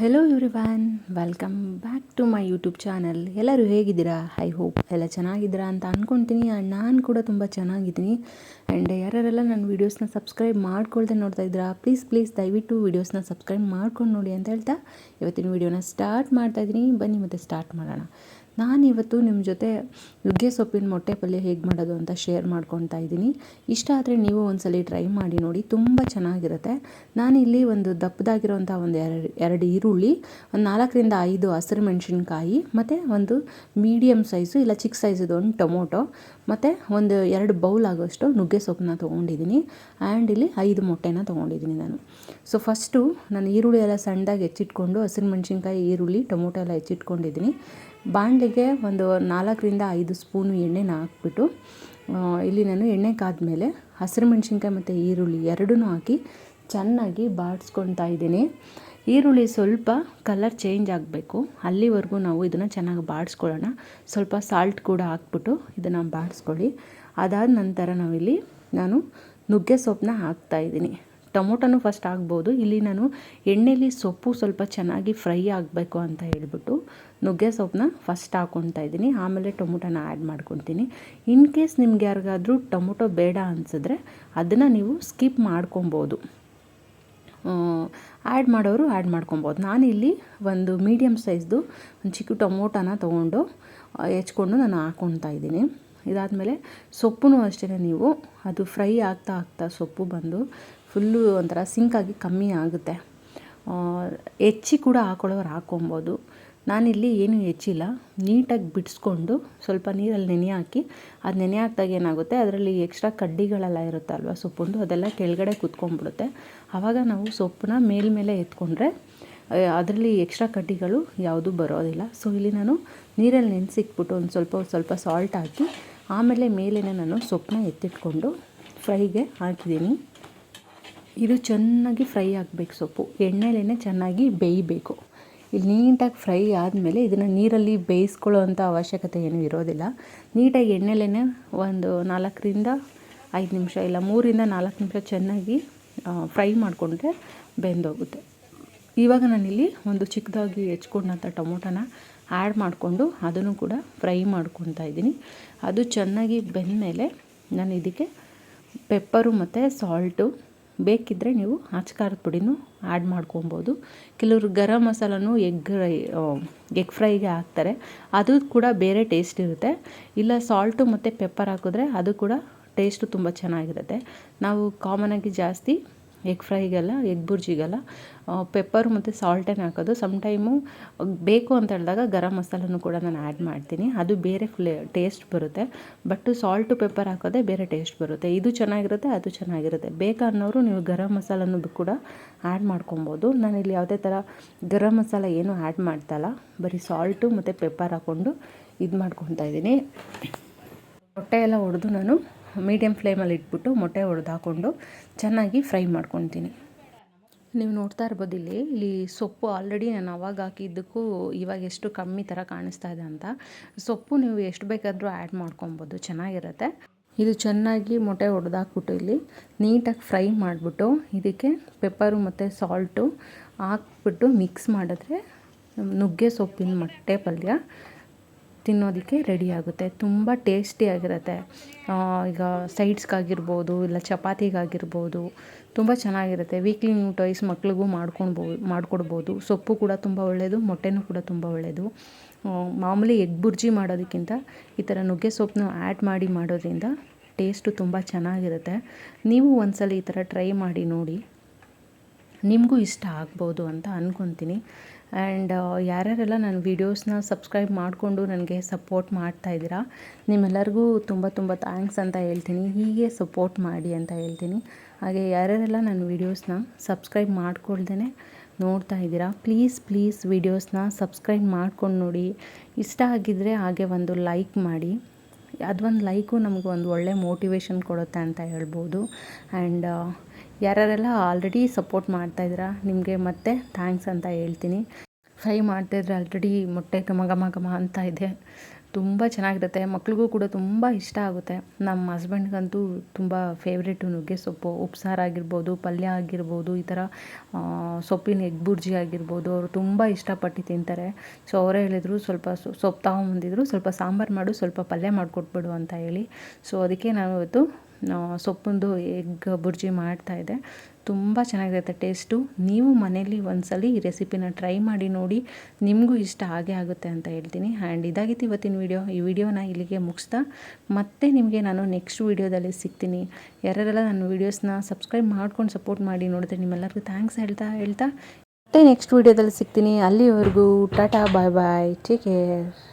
Hello van welcome back to my YouTube channel ಎಲ್ಲರೂ ಹೇಗಿದ್ದೀರಾ? I hope ಎಲ್ಲ ಚೆನ್ನಾಗಿದ್ದೀರಾ ಅಂತ ಅಂದ್ಕೊಳ್ತೀನಿ ಆ್ಯಂಡ್ ನಾನು ಕೂಡ ತುಂಬ ಚೆನ್ನಾಗಿದ್ದೀನಿ. ಆ್ಯಂಡ್ ಯಾರ್ಯಾರೆಲ್ಲ ನನ್ನ ವೀಡಿಯೋಸ್ನ ಸಬ್ಸ್ಕ್ರೈಬ್ ಮಾಡ್ಕೊಳ್ದೆ ನೋಡ್ತಾ ಇದ್ದೀರಾ ಪ್ಲೀಸ್ ಪ್ಲೀಸ್ ದಯವಿಟ್ಟು ವೀಡಿಯೋಸ್ನ ಸಬ್ಸ್ಕ್ರೈಬ್ ಮಾಡ್ಕೊಂಡು ನೋಡಿ ಅಂತ ಹೇಳ್ತಾ ಇವತ್ತಿನ ವೀಡಿಯೋನ ಸ್ಟಾರ್ಟ್ ಮಾಡ್ತಾಯಿದ್ದೀನಿ ಬನ್ನಿ ಮತ್ತೆ ಸ್ಟಾರ್ಟ್ ಮಾಡೋಣ. ನಾನಿವತ್ತು ನಿಮ್ಮ ಜೊತೆ ನುಗ್ಗೆ ಸೊಪ್ಪಿನ ಮೊಟ್ಟೆ ಪಲ್ಯ ಹೇಗೆ ಮಾಡೋದು ಅಂತ ಶೇರ್ ಮಾಡ್ಕೊತಾ ಇದ್ದೀನಿ. ಇಷ್ಟ ಆದರೆ ನೀವು ಒಂದ್ಸಲ ಟ್ರೈ ಮಾಡಿ ನೋಡಿ, ತುಂಬ ಚೆನ್ನಾಗಿರುತ್ತೆ. ನಾನಿಲ್ಲಿ ಒಂದು ದಪ್ಪದಾಗಿರೋಂಥ ಒಂದು ಎರಡು ಎರಡು ಈರುಳ್ಳಿ, ಒಂದು ನಾಲ್ಕರಿಂದ ಐದು ಹಸಿರು ಮೆಣಸಿನ್ಕಾಯಿ, ಮತ್ತು ಒಂದು ಮೀಡಿಯಮ್ ಸೈಜು ಇಲ್ಲ ಚಿಕ್ಕ ಸೈಜದು ಒಂದು ಟೊಮೊಟೊ, ಮತ್ತು ಒಂದು ಎರಡು ಬೌಲ್ ಆಗೋಷ್ಟು ನುಗ್ಗೆ ಸೊಪ್ಪನ್ನ ತೊಗೊಂಡಿದ್ದೀನಿ. ಆ್ಯಂಡ್ ಇಲ್ಲಿ ಐದು ಮೊಟ್ಟೆನ ತೊಗೊಂಡಿದ್ದೀನಿ ನಾನು. ಸೊ ಫಸ್ಟು ನಾನು ಈರುಳ್ಳಿ ಎಲ್ಲ ಸಣ್ಣದಾಗಿ ಹೆಚ್ಚಿಟ್ಕೊಂಡು, ಹಸಿರು ಮೆಣಸಿನ್ಕಾಯಿ, ಈರುಳ್ಳಿ, ಟೊಮೊಟೊ ಎಲ್ಲ ಹೆಚ್ಚಿಟ್ಕೊಂಡಿದ್ದೀನಿ. ಬಾಣಲೆಗೆ ಒಂದು ನಾಲ್ಕರಿಂದ ಐದು ಸ್ಪೂನು ಎಣ್ಣೆನ ಹಾಕ್ಬಿಟ್ಟು ಇಲ್ಲಿ ನಾನು ಎಣ್ಣೆ ಕಾದ್ಮೇಲೆ ಹಸಿರು ಮೆಣಸಿನ್ಕಾಯಿ ಮತ್ತು ಈರುಳ್ಳಿ ಎರಡೂ ಹಾಕಿ ಚೆನ್ನಾಗಿ ಬಾಡಿಸ್ಕೊತಾ ಇದ್ದೀನಿ. ಈರುಳ್ಳಿ ಸ್ವಲ್ಪ ಕಲರ್ ಚೇಂಜ್ ಆಗಬೇಕು. ಅಲ್ಲಿವರೆಗೂ ನಾವು ಇದನ್ನು ಚೆನ್ನಾಗಿ ಬಾಡಿಸ್ಕೊಳ್ಳೋಣ. ಸ್ವಲ್ಪ ಸಾಲ್ಟ್ ಕೂಡ ಹಾಕ್ಬಿಟ್ಟು ಇದನ್ನು ಬಾಡಿಸ್ಕೊಳ್ಳಿ. ಅದಾದ ನಂತರ ನಾವಿಲ್ಲಿ ನಾನು ನುಗ್ಗೆ ಸೊಪ್ಪನ್ನ ಹಾಕ್ತಾಯಿದ್ದೀನಿ ಟೊಮೊಟೊನು ಫಸ್ಟ್ ಆಗ್ಬೋದು. ಇಲ್ಲಿ ನಾನು ಎಣ್ಣೆಲಿ ಸೊಪ್ಪು ಸ್ವಲ್ಪ ಚೆನ್ನಾಗಿ ಫ್ರೈ ಆಗಬೇಕು ಅಂತ ಹೇಳ್ಬಿಟ್ಟು ನುಗ್ಗೆ ಸೊಪ್ಪನ್ನ ಫಸ್ಟ್ ಹಾಕ್ಕೊತಾ ಇದ್ದೀನಿ. ಆಮೇಲೆ ಟೊಮೊಟೊನ ಆ್ಯಡ್ ಮಾಡ್ಕೊತೀನಿ ಇನ್ ಕೇಸ್ ನಿಮ್ಗೆ ಯಾರಿಗಾದರೂ ಟೊಮೊಟೊ ಬೇಡ ಅನಿಸಿದ್ರೆ ಅದನ್ನು ನೀವು ಸ್ಕಿಪ್ ಮಾಡ್ಕೊಬೋದು ಆ್ಯಡ್ ಮಾಡೋರು ಆ್ಯಡ್ ಮಾಡ್ಕೊಬೋದು ನಾನಿಲ್ಲಿ ಒಂದು ಮೀಡಿಯಮ್ ಸೈಜ್ದು ಒಂದು ಚಿಕ್ಕ ಟೊಮೊಟೊನ ತೊಗೊಂಡು ಹೆಚ್ಕೊಂಡು ನಾನು ಹಾಕ್ಕೊತಾ ಇದ್ದೀನಿ. ಇದಾದಮೇಲೆ ಸೊಪ್ಪು ಅಷ್ಟೇ ನೀವು ಅದು ಫ್ರೈ ಆಗ್ತಾ ಆಗ್ತಾ ಸೊಪ್ಪು ಬಂದು ಫುಲ್ಲು ಒಂಥರ ಸಿಂಕಾಗಿ ಕಮ್ಮಿ ಆಗುತ್ತೆ. ಹೆಚ್ಚಿ ಕೂಡ ಹಾಕೊಳ್ಳೋರು ಹಾಕ್ಕೊಬೋದು ನಾನಿಲ್ಲಿ ಏನೂ ಹೆಚ್ಚಿಲ್ಲ. ನೀಟಾಗಿ ಬಿಡಿಸ್ಕೊಂಡು ಸ್ವಲ್ಪ ನೀರಲ್ಲಿ ನೆನೆ ಹಾಕಿ, ಅದು ನೆನೆ ಹಾಕಿದಾಗ ಏನಾಗುತ್ತೆ, ಅದರಲ್ಲಿ ಎಕ್ಸ್ಟ್ರಾ ಕಡ್ಡಿಗಳೆಲ್ಲ ಇರುತ್ತೆ ಅಲ್ವಾ ಸೊಪ್ಪುಂದು, ಅದೆಲ್ಲ ಕೆಳಗಡೆ ಕುತ್ಕೊಂಡ್ಬಿಡುತ್ತೆ. ಆವಾಗ ನಾವು ಸೊಪ್ಪನ್ನ ಮೇಲ್ಮೇಲೆ ಎತ್ಕೊಂಡ್ರೆ ಅದರಲ್ಲಿ ಎಕ್ಸ್ಟ್ರಾ ಕಡ್ಡಿಗಳು ಯಾವುದೂ ಬರೋದಿಲ್ಲ. ಸೊ, ಇಲ್ಲಿ ನಾನು ನೀರಲ್ಲಿ ನೆನೆಸಿಕ್ಬಿಟ್ಟು ಒಂದು ಸ್ವಲ್ಪ ಸ್ವಲ್ಪ ಸಾಲ್ಟ್ ಹಾಕಿ, ಆಮೇಲೆ ಮೇಲೇ ನಾನು ಸೊಪ್ಪನ್ನ ಎತ್ತಿಟ್ಕೊಂಡು ಫ್ರೈಗೆ ಹಾಕಿದ್ದೀನಿ. ಇದು ಚೆನ್ನಾಗಿ ಫ್ರೈ ಆಗಬೇಕು ಸೊಪ್ಪು. ಎಣ್ಣೆಲೇ ಚೆನ್ನಾಗಿ ಬೇಯಬೇಕು. ಇಲ್ಲಿ ನೀಟಾಗಿ ಫ್ರೈ ಆದಮೇಲೆ ಇದನ್ನು ನೀರಲ್ಲಿ ಬೇಯಿಸ್ಕೊಳ್ಳೋ ಅಂಥ ಅವಶ್ಯಕತೆ ಏನೂ ಇರೋದಿಲ್ಲ. ನೀಟಾಗಿ ಎಣ್ಣೆಲೇ ಒಂದು ನಾಲ್ಕರಿಂದ ಐದು ನಿಮಿಷ ಇಲ್ಲ ಮೂರಿಂದ ನಾಲ್ಕು ನಿಮಿಷ ಚೆನ್ನಾಗಿ ಫ್ರೈ ಮಾಡಿಕೊಂಡ್ರೆ ಬೆಂದೋಗುತ್ತೆ. ಇವಾಗ ನಾನಿಲ್ಲಿ ಒಂದು ಚಿಕ್ಕದಾಗಿ ಹೆಚ್ಕೊಂಡಂಥ ಟೊಮೊಟೊನ ಆ್ಯಡ್ ಮಾಡಿಕೊಂಡು ಅದನ್ನು ಕೂಡ ಫ್ರೈ ಮಾಡ್ಕೊತಾ ಇದ್ದೀನಿ. ಅದು ಚೆನ್ನಾಗಿ ಬೆಂದ ಮೇಲೆ ನಾನು ಇದಕ್ಕೆ ಪೆಪ್ಪರು ಮತ್ತು ಸಾಲ್ಟು ಬೇಕಿದ್ದರೆ ನೀವು ಖಾರದ ಪುಡಿನೂ ಆ್ಯಡ್ ಮಾಡ್ಕೊಬೋದು. ಕೆಲವರು ಗರಂ ಮಸಾಲನೂ ಎಗ್ ರೈ ಎಗ್ ಫ್ರೈಗೆ ಹಾಕ್ತಾರೆ. ಅದು ಕೂಡ ಬೇರೆ ಟೇಸ್ಟ್ ಇರುತ್ತೆ. ಇಲ್ಲ ಸಾಲ್ಟು ಮತ್ತು ಪೆಪ್ಪರ್ ಹಾಕಿದ್ರೆ ಅದು ಕೂಡ ಟೇಸ್ಟು ತುಂಬ ಚೆನ್ನಾಗಿರುತ್ತೆ. ನಾವು ಕಾಮನಾಗಿ ಜಾಸ್ತಿ ಎಗ್ ಫ್ರೈಗೆಲ್ಲ, ಎಗ್ ಬುರ್ಜಿಗೆಲ್ಲ ಪೆಪ್ಪರ್ ಮತ್ತು ಸಾಲ್ಟೇನೆ ಹಾಕೋದು. ಸಮ್ ಟೈಮು ಬೇಕು ಅಂತ ಹೇಳಿದಾಗ ಗರಂ ಮಸಾಲನು ಕೂಡ ನಾನು ಆ್ಯಡ್ ಮಾಡ್ತೀನಿ. ಅದು ಬೇರೆ ಫ್ಲೇ ಟೇಸ್ಟ್ ಬರುತ್ತೆ. ಬಟ್ ಸಾಲ್ಟು ಪೆಪ್ಪರ್ ಹಾಕೋದೇ ಬೇರೆ ಟೇಸ್ಟ್ ಬರುತ್ತೆ. ಇದು ಚೆನ್ನಾಗಿರುತ್ತೆ, ಅದು ಚೆನ್ನಾಗಿರುತ್ತೆ. ಬೇಕನ್ನೋರು ನೀವು ಗರಂ ಮಸಾಲನೂ ಕೂಡ ಆ್ಯಡ್ ಮಾಡ್ಕೊಬೋದು. ಇಲ್ಲಿ ಯಾವುದೇ ಥರ ಗರಂ ಮಸಾಲ ಏನೂ ಆ್ಯಡ್ ಮಾಡ್ತಾಯಿಲ್ಲ ಬರೀ ಸಾಲ್ಟು ಮತ್ತು ಪೆಪ್ಪರ್ ಹಾಕ್ಕೊಂಡು ಇದು ಮಾಡ್ಕೊತಾ ಇದ್ದೀನಿ. ಮೊಟ್ಟೆ ಎಲ್ಲ ಹೊಡೆದು ನಾನು ಮೀಡಿಯಮ್ ಫ್ಲೇಮಲ್ಲಿ ಇಟ್ಬಿಟ್ಟು ಮೊಟ್ಟೆ ಹಾಕ್ಕೊಂಡು ಚೆನ್ನಾಗಿ ಫ್ರೈ ಮಾಡ್ಕೊತೀನಿ. ನೀವು ನೋಡ್ತಾ ಇರ್ಬೋದು ಇಲ್ಲಿ ಇಲ್ಲಿ ಸೊಪ್ಪು ಆಲ್ರೆಡಿ ನಾನು ಅವಾಗ ಹಾಕಿದ್ದಕ್ಕೂ ಇವಾಗ ಎಷ್ಟು ಕಮ್ಮಿ ಥರ ಕಾಣಿಸ್ತಾ ಇದೆ ಅಂತ. ಸೊಪ್ಪು ನೀವು ಎಷ್ಟು ಬೇಕಾದರೂ ಆ್ಯಡ್ ಮಾಡ್ಕೊಬೋದು, ಚೆನ್ನಾಗಿರುತ್ತೆ. ಇದು ಚೆನ್ನಾಗಿ ಮೊಟ್ಟೆ ಹೊಡೆದಾಕ್ಬಿಟ್ಟು ಇಲ್ಲಿ ನೀಟಾಗಿ ಫ್ರೈ ಮಾಡಿಬಿಟ್ಟು ಇದಕ್ಕೆ ಪೆಪ್ಪರು ಮತ್ತು ಸಾಲ್ಟು ಹಾಕ್ಬಿಟ್ಟು ಮಿಕ್ಸ್ ಮಾಡಿದ್ರೆ ನುಗ್ಗೆ ಸೊಪ್ಪಿನ ಮೊಟ್ಟೆ ಪಲ್ಯ ತಿನ್ನೋದಕ್ಕೆ ರೆಡಿ ಆಗುತ್ತೆ. ತುಂಬ ಟೇಸ್ಟಿಯಾಗಿರುತ್ತೆ ಈಗ ಸೈಡ್ಸ್ಗಾಗಿರ್ಬೋದು ಇಲ್ಲ ಚಪಾತಿಗಾಗಿರ್ಬೋದು, ತುಂಬ ಚೆನ್ನಾಗಿರುತ್ತೆ. ವೀಕ್ಲಿ ಟೈಸ್ ಮಕ್ಳಿಗೂ ಮಾಡ್ಕೊಳ್ಬೋದು ಮಾಡಿಕೊಡ್ಬೋದು. ಸೊಪ್ಪು ಕೂಡ ತುಂಬ ಒಳ್ಳೆಯದು ಮೊಟ್ಟೆನೂ ಕೂಡ ತುಂಬ ಒಳ್ಳೆಯದು ಮಾಮೂಲಿ ಎಗ್ ಬುರ್ಜಿ ಮಾಡೋದಕ್ಕಿಂತ ಈ ಥರ ನುಗ್ಗೆ ಸೊಪ್ಪನ್ನು ಆ್ಯಡ್ ಮಾಡಿ ಮಾಡೋದ್ರಿಂದ ಟೇಸ್ಟು ತುಂಬ ಚೆನ್ನಾಗಿರುತ್ತೆ. ನೀವು ಒಂದ್ಸಲ ಈ ಥರ ಟ್ರೈ ಮಾಡಿ ನೋಡಿ. ನಿಮಗೂ ಇಷ್ಟ ಆಗ್ಬೋದು ಅಂತ ಅಂದ್ಕೊತೀನಿ ಆ್ಯಂಡ್ ಯಾರ್ಯಾರೆಲ್ಲ ನನ್ನ ವೀಡಿಯೋಸ್ನ ಸಬ್ಸ್ಕ್ರೈಬ್ ಮಾಡಿಕೊಂಡು ನನಗೆ ಸಪೋರ್ಟ್ ಮಾಡ್ತಾ ಇದ್ದೀರಾ, ನಿಮ್ಮೆಲ್ಲರಿಗೂ ತುಂಬ ತುಂಬ ಥ್ಯಾಂಕ್ಸ್ ಅಂತ ಹೇಳ್ತೀನಿ. ಹೀಗೆ ಸಪೋರ್ಟ್ ಮಾಡಿ ಅಂತ ಹೇಳ್ತೀನಿ. ಹಾಗೆ ಯಾರ್ಯಾರೆಲ್ಲ ನನ್ನ ವೀಡಿಯೋಸ್ನ ಸಬ್ಸ್ಕ್ರೈಬ್ ಮಾಡ್ಕೊಳ್ದೇ ನೋಡ್ತಾ ಇದ್ದೀರಾ ಪ್ಲೀಸ್ ಪ್ಲೀಸ್ ವೀಡಿಯೋಸ್ನ ಸಬ್ಸ್ಕ್ರೈಬ್ ಮಾಡ್ಕೊಂಡು ನೋಡಿ. ಇಷ್ಟ ಆಗಿದ್ದರೆ ಹಾಗೆ ಒಂದು ಲೈಕ್ ಮಾಡಿ. ಅದೊಂದು ಲೈಕು ನಮಗೆ ಒಂದು ಒಳ್ಳೆ ಮೋಟಿವೇಶನ್ ಕೊಡುತ್ತೆ ಅಂತ ಹೇಳ್ಬೋದು. ಆ್ಯಂಡ್ ಯಾರ್ಯಾರೆಲ್ಲ ಆಲ್ರೆಡಿ ಸಪೋರ್ಟ್ ಮಾಡ್ತಾಯಿದ್ದೀರಾ ನಿಮಗೆ ಮತ್ತೆ ಥ್ಯಾಂಕ್ಸ್ ಅಂತ ಹೇಳ್ತೀನಿ. ಫ್ರೈ ಮಾಡ್ತಾಯಿದ್ರೆ ಆಲ್ರೆಡಿ ಮೊಟ್ಟೆ ಘಮ ಘಮ ಘಮ ಅಂತ ಇದೆ. ತುಂಬ ಚೆನ್ನಾಗಿರುತ್ತೆ. ಮಕ್ಳಿಗೂ ಕೂಡ ತುಂಬ ಇಷ್ಟ ಆಗುತ್ತೆ. ನಮ್ಮ ಹಸ್ಬೆಂಡ್ಗಂತೂ ತುಂಬ ಫೇವ್ರೇಟು ನುಗ್ಗೆ ಸೊಪ್ಪು. ಉಪ್ಸಾರು ಆಗಿರ್ಬೋದು, ಪಲ್ಯ ಆಗಿರ್ಬೋದು, ಈ ಥರ ಸೊಪ್ಪಿನ ಎಗ್ ಬುರ್ಜಿ ಆಗಿರ್ಬೋದು, ಅವರು ತುಂಬ ಇಷ್ಟಪಟ್ಟು ತಿಂತಾರೆ. ಸೊ ಅವರೇ ಹೇಳಿದರು, ಸ್ವಲ್ಪ ಸೊಪ್ಪು ತಗೊಂಬಂದಿದ್ರು, ಸ್ವಲ್ಪ ಸಾಂಬಾರು ಮಾಡು, ಸ್ವಲ್ಪ ಪಲ್ಯ ಮಾಡಿಕೊಟ್ಬಿಡು ಅಂತ ಹೇಳಿ. ಸೊ ಅದಕ್ಕೆ ನಾವು ಇವತ್ತು ಸೊಪ್ಪುಂದು ಎಗ್ ಬುರ್ಜಿ ಮಾಡ್ತಾಯಿದ್ದೆ ತುಂಬ ಚೆನ್ನಾಗಿರುತ್ತೆ ಟೇಸ್ಟು. ನೀವು ಮನೇಲಿ ಒಂದ್ಸಲಿ ಈ ರೆಸಿಪಿನ ಟ್ರೈ ಮಾಡಿ ನೋಡಿ. ನಿಮಗೂ ಇಷ್ಟ ಆಗೇ ಆಗುತ್ತೆ ಅಂತ ಹೇಳ್ತೀನಿ. ಆ್ಯಂಡ್ ಇದಾಗಿತ್ತು ಇವತ್ತಿನ ವಿಡಿಯೋ. ಈ ವಿಡಿಯೋನ ಇಲ್ಲಿಗೆ ಮುಗಿಸ್ತಾ. ಮತ್ತೆ ನಿಮಗೆ ನಾನು ನೆಕ್ಸ್ಟ್ ವಿಡಿಯೋದಲ್ಲಿ ಸಿಗ್ತೀನಿ. ಯಾರ್ಯಾರೆಲ್ಲ ನನ್ನ ವೀಡಿಯೋಸ್ನ ಸಬ್ಸ್ಕ್ರೈಬ್ ಮಾಡ್ಕೊಂಡು ಸಪೋರ್ಟ್ ಮಾಡಿ ನೋಡಿದ್ರೆ ನಿಮ್ಮೆಲ್ಲರಿಗೂ ಥ್ಯಾಂಕ್ಸ್ ಹೇಳ್ತಾ ಹೇಳ್ತಾ ಮತ್ತೆ ನೆಕ್ಸ್ಟ್ ವಿಡಿಯೋದಲ್ಲಿ ಸಿಗ್ತೀನಿ. ಅಲ್ಲಿವರೆಗೂ tata, bye bye. Take care.